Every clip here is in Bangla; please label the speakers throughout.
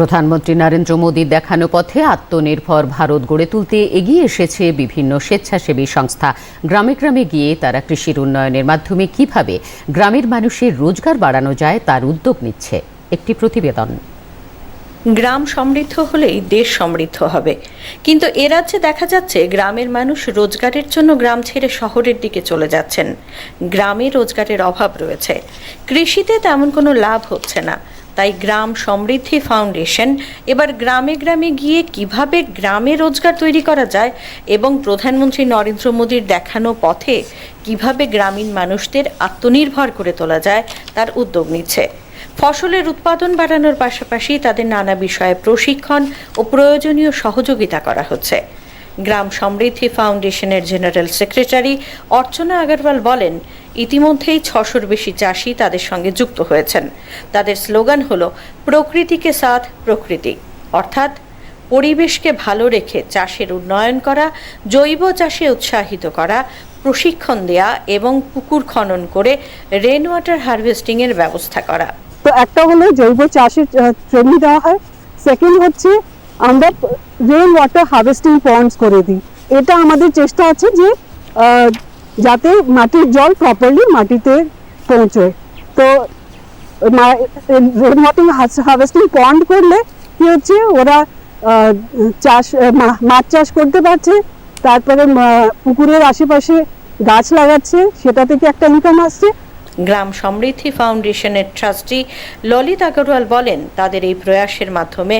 Speaker 1: প্রধানমন্ত্রী নরেন্দ্র মোদীর দেখানো পথে আত্মনির্ভর ভারত গড়ে তুলতে এগিয়ে এসেছে বিভিন্ন স্বেচ্ছাসেবী সংস্থা। গ্রামে গ্রামে গিয়ে তারা কৃষির উন্নয়নের মাধ্যমে কীভাবে গ্রামের মানুষের রোজগার বাড়ানো যায় তার উদ্যোগ নিচ্ছে একটি প্রতিবেদন।
Speaker 2: গ্রাম সমৃদ্ধ হলেই দেশ সমৃদ্ধ হবে। কিন্তু এ রাজ্যে দেখা যাচ্ছে গ্রামের মানুষ রোজগারের জন্য গ্রাম ছেড়ে শহরের দিকে চলে যাচ্ছেন। গ্রামে রোজগারের অভাব রয়েছে। কৃষিতে তেমন কোনো লাভ হচ্ছে না। তাই গ্রাম সমৃদ্ধি ফাউন্ডেশন এবার গ্রামে গ্রামে গিয়ে কীভাবে গ্রামে রোজগার তৈরি করা যায় এবং প্রধানমন্ত্রী নরেন্দ্র মোদীর দেখানো পথে কীভাবে গ্রামীণ মানুষদের আত্মনির্ভর করে তোলা যায় তার উদ্যোগ নিচ্ছে। ফসলের উৎপাদন বাড়ানোর পাশাপাশি তাদের নানা বিষয়ে প্রশিক্ষণ ও প্রয়োজনীয় সহযোগিতা করা হচ্ছে। গ্রাম সমৃদ্ধি ফাউন্ডেশনের জেনারেল সেক্রেটারি অর্চনা আগরওয়াল বলেন, ইতিমধ্যেই ছশোর বেশি চাষি তাদের সঙ্গে যুক্ত হয়েছেন। তাদের স্লোগান হলো, প্রকৃতিকে সাথ, প্রকৃতি। অর্থাৎ, পরিবেশকে ভালো রেখে চাষের উন্নয়ন করা, জৈব চাষে উৎসাহিত করা, প্রশিক্ষণ দেয়া এবং পুকুর খনন করে রেন ওয়াটার হারভেস্টিংয়ের ব্যবস্থা করা।
Speaker 3: তো একটা হলো জৈব চাষের ট্রেনিং দেওয়া হয়। সেকেন্ড হচ্ছে, আমরা রেন ওয়াটার হার্ভেস্টিং পন্ডস করে দিই। এটা আমাদের চেষ্টা আছে যে যাতে মাটির জল প্রপারলি মাটিতে পৌঁছয়। তো রেন ওয়াটার হার্ভেস্টিং পন্ড করলে কি হচ্ছে, ওরা চাষ মাছ চাষ করতে পারছে, তারপরে পুকুরের আশেপাশে গাছ লাগাচ্ছে, সেটা থেকে একটা ইনকাম আসছে
Speaker 2: গ্রাম সমৃদ্ধি ফাউন্ডেশনের ট্রাস্টি ললিত আগরওয়াল বলেন, তাদের এই প্রয়াসের মাধ্যমে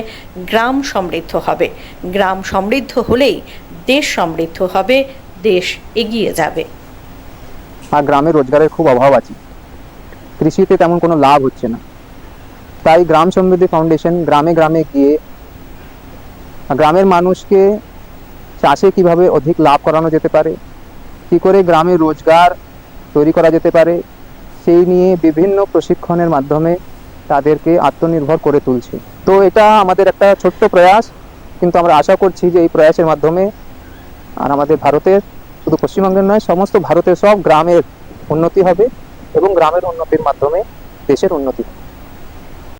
Speaker 2: গ্রাম সমৃদ্ধ হবে। গ্রাম সমৃদ্ধ হলেই দেশ সমৃদ্ধ হবে, দেশ এগিয়ে যাবে।
Speaker 4: আর গ্রামে রোজগারের খুব অভাব আছে। কৃষিতে তেমন কোনো লাভ হচ্ছে না। তাই গ্রাম সমৃদ্ধি ফাউন্ডেশন গ্রামে গ্রামে গিয়ে গ্রামের মানুষকে চাষে কীভাবে অধিক লাভ করানো যেতে পারে, কি করে গ্রামে রোজগার তৈরি করা যেতে পারে সেই নিয়ে বিভিন্ন প্রশিক্ষণের মাধ্যমে তাদেরকে আত্মনির্ভর করে তুলছি। তো এটা আমাদের একটা ছোট্ট প্রয়াস, কিন্তু আমরা আশা করছি যে এই প্রয়াসের মাধ্যমে আর আমাদের ভারতের, শুধু পশ্চিমবঙ্গের নয়, সমস্ত ভারতের সব গ্রামের উন্নতি হবে এবং গ্রামের উন্নতির মাধ্যমে দেশের উন্নতি হবে।